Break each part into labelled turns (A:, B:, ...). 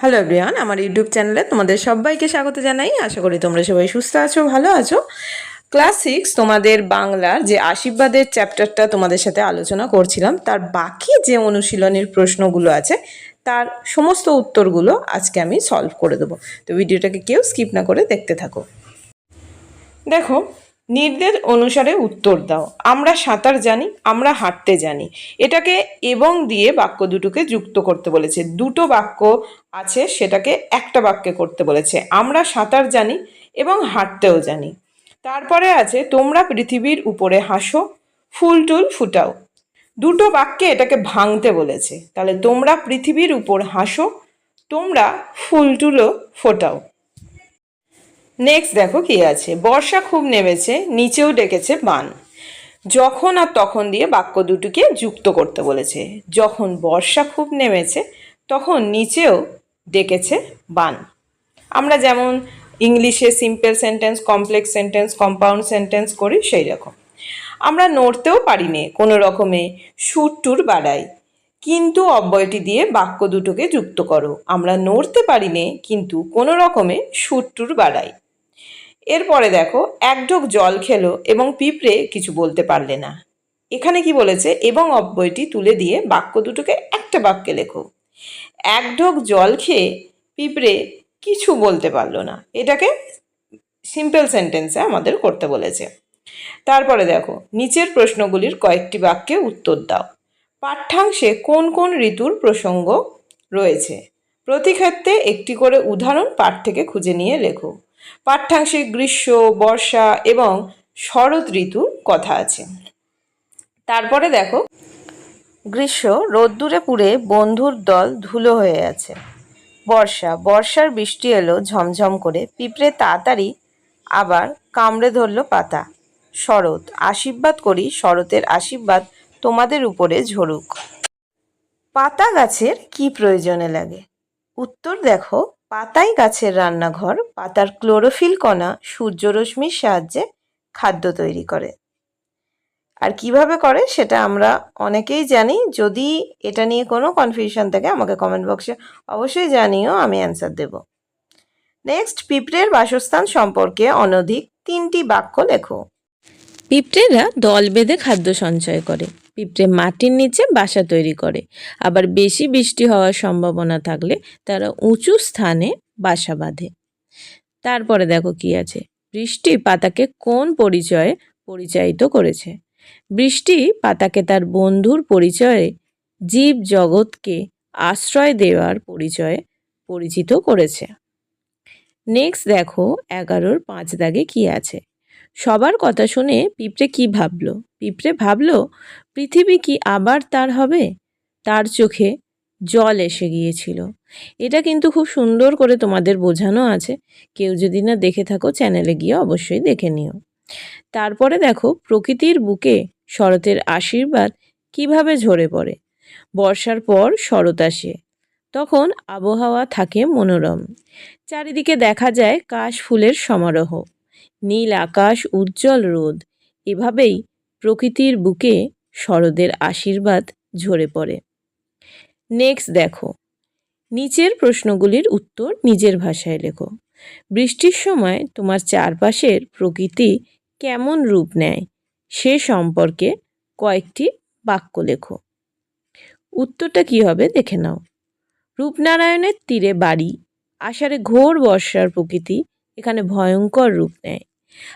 A: Hello everyone আমার YouTube চ্যানেলে তোমাদের সবাইকে স্বাগত জানাই। আশা করি তোমরা সবাই সুস্থ আছো, ভালো আছো। ক্লাস সিক্স তোমাদের বাংলার যে আশীর্বাদের চ্যাপ্টারটা তোমাদের সাথে আলোচনা করছিলাম, তার বাকি যে অনুশীলনের প্রশ্নগুলো আছে, তার সমস্ত উত্তরগুলো আজকে আমি সলভ করে দেবো। তো ভিডিওটাকে কেউ স্কিপ না করে দেখতে থাকো। দেখো নির্দেশ অনুসারে উত্তর দাও। আমরা সাঁতার জানি, আমরা হাঁটতে জানি। এটাকে এবং দিয়ে বাক্য দুটোকে যুক্ত করতে বলেছে। দুটো বাক্য আছে, সেটাকে একটা বাক্যে করতে বলেছে। আমরা সাঁতার জানি এবং হাঁটতেও জানি। তারপরে আছে, তোমরা পৃথিবীর উপরে হাসো, ফুল টুল ফুটাও। দুটো বাক্যে এটাকে ভাঙতে বলেছে। তাহলে তোমরা পৃথিবীর উপর হাসো, তোমরা ফুল টুলও ফোটাও। নেক্সট দেখো কি আছে। বর্ষা খুব নেমেছে, নিচেও ডেকেছে বান। যখন আর তখন দিয়ে বাক্য দুটোকে যুক্ত করতে বলেছে। যখন বর্ষা খুব নেমেছে, তখন নিচেও ডেকেছে বান। আমরা যেমন ইংলিশে simple sentence complex sentence compound sentence করি সেই রকম। আমরা নড়তেও পারি নে কোনো রকমে সুর টুর বাড়াই কিন্তু অব্যয়টি দিয়ে বাক্য দুটোকে যুক্ত করো। আমরা নড়তে পারি নে কিন্তু কোনো রকমে সুর টুর বাড়াই এরপরে দেখো, এক ঢোক জল খেলো এবং পিঁপড়ে কিছু বলতে পারলে না। এখানে কি বলেছে? এবং অব্যয়টি তুলে দিয়ে বাক্য দুটোকে একটা বাক্যে লেখো। এক ঢোক জল খেয়ে পিঁপড়ে কিছু বলতে পারল না। এটাকে সিম্পল সেন্টেন্সে আমাদের করতে বলেছে। তারপরে দেখো, নিচের প্রশ্নগুলির কয়েকটি বাক্যে উত্তর দাও। পাঠ্যাংশে কোন কোন ঋতুর প্রসঙ্গ রয়েছে? প্রতি ক্ষেত্রে একটি করে উদাহরণ পাঠ থেকে খুঁজে নিয়ে লেখো। পাঠ্যাংশে গ্রীষ্ম, বর্ষা এবং শরৎ ঋতুর কথা আছে। তারপরে দেখো, গ্রীষ্ম রোদ্দুরে পুড়ে বন্ধুর দল ধুলো হয়ে আছে। বর্ষা, বর্ষার বৃষ্টি এলো ঝমঝম করে, পিঁপড়ে তাড়াতাড়ি আবার কামড়ে ধরলো পাতা। শরৎ, আশীর্বাদ করি, শরতের আশীর্বাদ তোমাদের উপরে ঝরুক। পাতা গাছের কি প্রয়োজনে লাগে? উত্তর দেখো পাতাই গাছের রান্নাঘর, পাতার ক্লোরোফিল কণা সূর্যরশ্মির সাহায্যে খাদ্য তৈরি করে। আর কীভাবে করে সেটা আমরা অনেকেই জানি। যদি এটা নিয়ে কোনো কনফিউশন থাকে, আমাকে কমেন্ট বক্সে অবশ্যই জানিও, আমি অ্যান্সার দেব। নেক্সট পিঁপড়ের বাসস্থান সম্পর্কে অনধিক তিনটি বাক্য লেখো। পিঁপড়েরা দল বেঁধে খাদ্য সঞ্চয় করে। পিঁপড়ে মাটির নিচে বাসা তৈরি করে। আবার বেশি বৃষ্টি হওয়ার সম্ভাবনা থাকলে তারা উঁচু স্থানে বাসা বাঁধে। তারপরে দেখো কি আছে? বৃষ্টি পাতাকে কোন পরিচয়ে পরিচায়িত করেছে? বৃষ্টি পাতাকে তার বন্ধুর পরিচয়ে, জীব জগৎকে আশ্রয় দেওয়ার পরিচয়ে পরিচিত করেছে। নেক্সট দেখো এগারোর পাঁচ দাগে কি আছে? সবার কথা শুনে পিঁপড়ে কি ভাবলো? পিঁপড়ে ভাবলো, পৃথিবী কি আবার তার হবে? তার চোখে জল এসে গিয়েছিল। এটা কিন্তু খুব সুন্দর করে তোমাদের বোঝানো আছে। কেউ যদি না দেখে থাকো, চ্যানেলে গিয়ে অবশ্যই দেখে নিও। তারপরে দেখো, প্রকৃতির বুকে শরতের আশীর্বাদ কীভাবে ঝরে পড়ে? বর্ষার পর শরৎ আসে, তখন আবহাওয়া থাকে মনোরম। চারিদিকে দেখা যায় কাশ ফুলের সমারোহ। নীল আকাশ উজ্জ্বল রোদ। এভাবেই প্রকৃতির বুকে শরদের আশীর্বাদ ঝরে পড়ে। নেক্সট দেখো। নিচের প্রশ্নগুলির উত্তর নিজের ভাষায় লেখো। বৃষ্টির সময় তোমার চারপাশের প্রকৃতি কেমন রূপ নেয় সে সম্পর্কে কয়েকটি বাক্য লেখো। উত্তরটা কি হবে দেখে নাও। রূপনারায়ণের তীরে বাড়ি, আষাঢ়ে ঘোর বর্ষার প্রকৃতি এখানে ভয়ঙ্কর রূপ নেয়।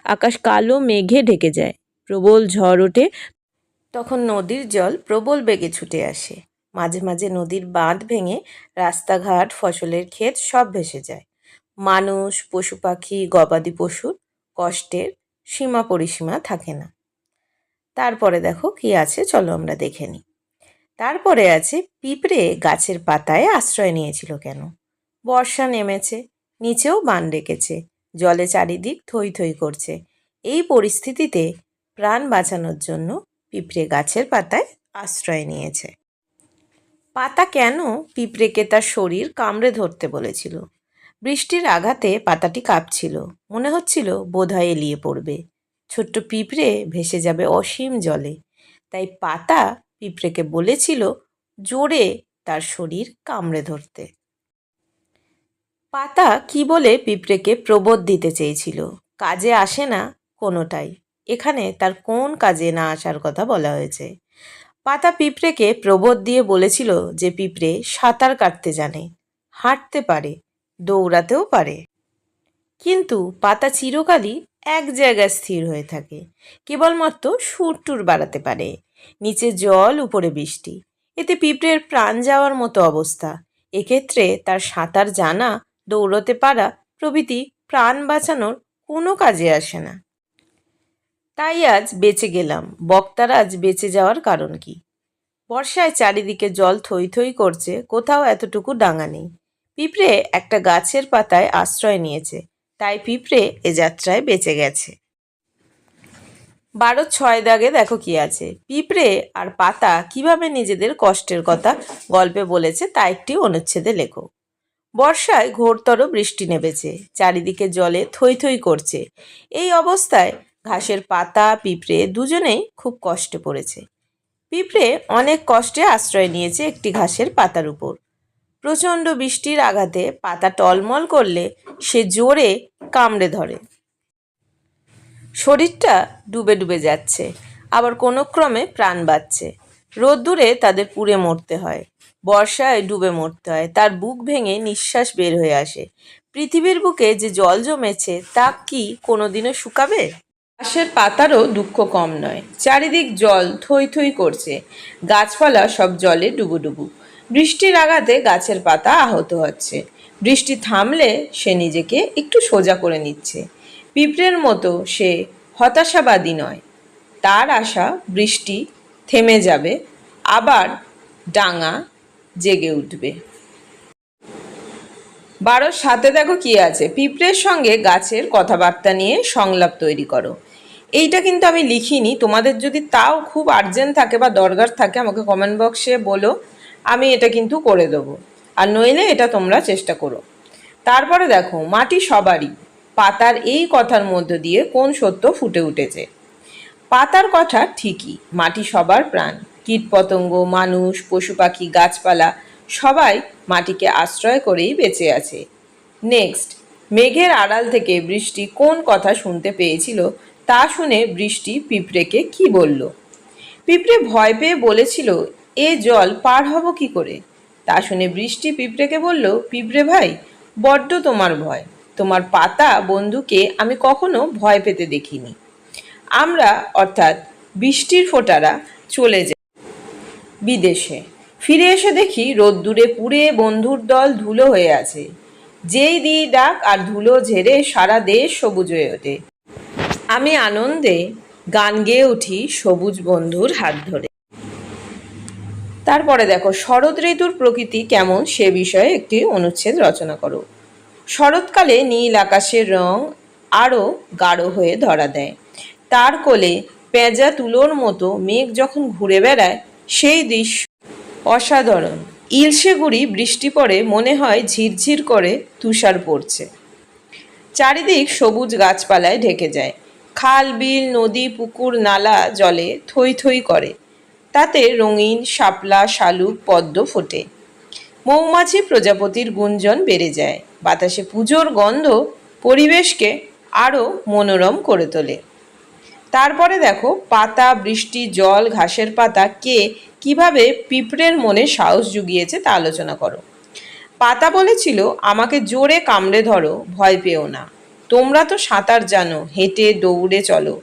A: আকাশ কালো, মেঘে ঢেকে যায়। প্রবল ঝড় ওঠে। তখন নদীর জল প্রবল বেগে ছুটে আসে। মাঝে মাঝে নদীর বাঁধ ভেঙে রাস্তাঘাট, ফসলের ক্ষেত সব ভেসে যায়। মানুষ, পশু পাখি, গবাদি পশুর কষ্টের সীমা পরিসীমা থাকে না। তারপরে দেখো কি আছে, চলো আমরা দেখে নিই। তারপরে আছে, পিঁপড়ে গাছের পাতায় আশ্রয় নিয়েছিল কেন? বর্ষা নেমেছে, নিচেও বান ডেকেছে। জলে চারিদিক থই থই করছে। এই পরিস্থিতিতে প্রাণ বাঁচানোর জন্য পিঁপড়ে গাছের পাতায় আশ্রয় নিয়েছে। পাতা কেন পিঁপড়েকে তার শরীর কামড়ে ধরতে বলেছিল? বৃষ্টির আঘাতে পাতাটি কাঁপছিল। মনে হচ্ছিল বোধহয় এলিয়ে পড়বে। ছোট্ট পিঁপড়ে ভেসে যাবে অসীম জলে। তাই পাতা পিঁপড়েকে বলেছিল জোরে তার শরীর কামড়ে ধরতে। পাতা কি বলে পিঁপড়েকে প্রবোধ দিতে চেয়েছিল? কাজে আসে না কোনোটাই। এখানে তার কোন কাজে না আসার কথা বলা হয়েছে। পাতা পিঁপড়েকে প্রবোধ দিয়ে বলেছিল যে পিঁপড়ে সাঁতার কাটতে জানে, হাঁটতে পারে, দৌড়াতেও পারে। কিন্তু পাতা চিরকালই এক জায়গায় স্থির হয়ে থাকে, কেবলমাত্র সুর টুর বাড়াতে পারে, নিচে জল, উপরে বৃষ্টি। এতে পিঁপড়ের প্রাণ যাওয়ার মতো অবস্থা। এক্ষেত্রে তার সাঁতার জানা দৌড়তে পারা প্রভৃতি প্রাণ বাঁচানোর কোনো কাজে আসে না। তাই আজ বেঁচে গেলাম, বক্তার আজ বেঁচে যাওয়ার কারণ কি? বর্ষায় চারিদিকে জল থই থই করছে, কোথাও এতটুকু ডাঙা নেই। পিঁপড়ে একটা গাছের পাতায় আশ্রয় নিয়েছে, তাই পিঁপড়ে এ যাত্রায় বেঁচে গেছে। বারো ছয় দাগে দেখো কি আছে। পিঁপড়ে আর পাতা কীভাবে নিজেদের কষ্টের কথা গল্পে বলেছে তা একটি অনুচ্ছেদে লেখো। বর্ষায় ঘোরতর বৃষ্টি নেমেছে, চারিদিকে জলে থই থই করছে। এই অবস্থায় ঘাসের পাতা, পিঁপড়ে দুজনেই খুব কষ্টে পড়েছে। পিঁপড়ে অনেক কষ্টে আশ্রয় নিয়েছে একটি ঘাসের পাতার উপর। প্রচণ্ড বৃষ্টির আঘাতে পাতা টলমল করলে সে জোরে কামড়ে ধরে। শরীরটা ডুবে ডুবে যাচ্ছে, আবার কোনো ক্রমে প্রাণ বাঁচছে। রোদ্দুরে তাদের পুড়ে মরতে হয়। বর্ষায় ডুবে মরতে হয়। তার বুক ভেঙে নিঃশ্বাস বের হয়ে আসে। পৃথিবীর বুকে যে জল জমেছে, তা কি কোনোদিনও শুকাবে? ঘাসের পাতারও দুঃখ কম নয়। চারিদিক জল থই থই করছে। গাছপালা সব জলে ডুবুডুবু বৃষ্টির আঘাতে গাছের পাতা আহত হচ্ছে। বৃষ্টি থামলে সে নিজেকে একটু সোজা করে নিচ্ছে। পিঁপড়ের মতো সে হতাশাবাদী নয়। তার আশা বৃষ্টি থেমে যাবে। আবার ডাঙা জেগে উঠবে। বারোর সাথে দেখো কি আছে? পিঁপড়ের সঙ্গে গাছের কথাবার্তা নিয়ে সংলাপ তৈরি করো। এইটা কিন্তু আমি লিখিনি। তোমাদের যদি তাও খুব আর্জেন্ট থাকে বা দরকার থাকে, আমাকে কমেন্ট বক্সে বলো। আমি এটা কিন্তু করে দেবো। আর নইলে এটা তোমরা চেষ্টা করো। তারপরে দেখো, মাটি সবারই। পাতার এই কথার মধ্য দিয়ে কোন সত্য ফুটে উঠেছে? পাতার কথা ঠিকই, মাটি সবার প্রাণ। কীটপতঙ্গ, মানুষ, পশু পাখি, গাছপালা সবাই মাটিকে আশ্রয় করেই বেঁচে আছে। নেক্সট মেঘের আড়াল থেকে বৃষ্টি কোন কথা শুনতে পেয়েছিল তা শুনে বৃষ্টি পিঁপড়েকে কি বলল? পিঁপড়ে ভয় পেয়ে বলেছিল, এ জল পার হব কি করে? তা শুনে বৃষ্টি পিঁপড়েকে বলল, পিঁপড়ে ভাই, বড্ড তোমার ভয়। তোমার পাতা বন্ধুকে আমি কখনো ভয় পেতে দেখিনি। আমরা, অর্থাৎ বৃষ্টির ফোঁটারা, চলে যাই বিদেশে। ফিরে এসে দেখি রোদ্দুরে পুড়ে বন্ধুর দল ধুলো হয়ে আছে। যেই দিই ডাক আর ধুলো ঝেড়ে সারা দেশ সবুজ হয়ে ওঠে। আমি আনন্দে গান গেয়ে উঠি সবুজ বন্ধুর হাত ধরে। তারপরে দেখো, শরৎ ঋতুর প্রকৃতি কেমন সে বিষয়ে একটি অনুচ্ছেদ রচনা করো। শরৎকালে নীল আকাশের রং আরও গাঢ় হয়ে ধরা দেয়। তার কোলে পেঁজা তুলোর মতো মেঘ যখন ঘুরে বেড়ায় সেই দৃশ্য। অসাধারণ। ইলশে গুড়ি বৃষ্টি পড়ে মনে হয় ঝিরঝির করে তুষার পড়ছে। চারিদিক সবুজ গাছপালায় ঢেকে যায়। খাল, বিল, নদী, পুকুর, নালা, জলে থই থই করে। তাতে রঙিন, শাপলা, শালুক, পদ্ম ফোটে। মৌমাছি প্রজাপতির গুঞ্জন বেড়ে যায়। বাতাসে পুজোর গন্ধ পরিবেশকে আরও মনোরম করে তোলে। তারপরে দেখো, পাতা, বৃষ্টি, জল, ঘাসের পাতা, কে কীভাবে পিঁপড়ের মনে সাহস জুগিয়েছে তা আলোচনা করো। পাতা বলেছিল, আমাকে জোরে কামড়ে ধরো, ভয় পেও না। তোমরা তো সাঁতার জানো, হেঁটে, দৌড়ে চলো।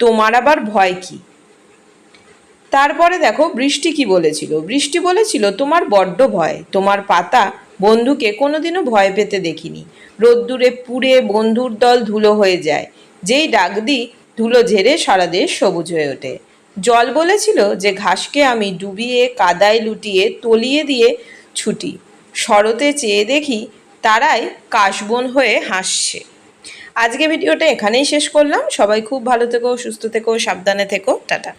A: তোমার আবার ভয় কি? তারপরে দেখো, বৃষ্টি কি বলেছিল? বৃষ্টি বলেছিল, তোমার বড্ড ভয়। তোমার পাতা বন্ধুকে কোনোদিনও ভয় পেতে দেখিনি। রোদ্দুরে পুড়ে বন্ধুর দল ধুলো হয়ে যায়। যেই ডাক দিই ধুলো ঝেড়ে সারা দেশ সবুজ হয়ে ওঠে। জল বলেছিল যে ঘাসকে আমি ডুবিয়ে, কাদায় লুটিয়ে, তলিয়ে দিয়ে ছুটি। শরতে চেয়ে দেখি তারাই কাশবন হয়ে হাসছে। আজকে ভিডিওটা এখানেই শেষ করলাম। সবাই খুব ভালো থেকো, সুস্থ থেকো, সাবধানে থেকো। টাটা।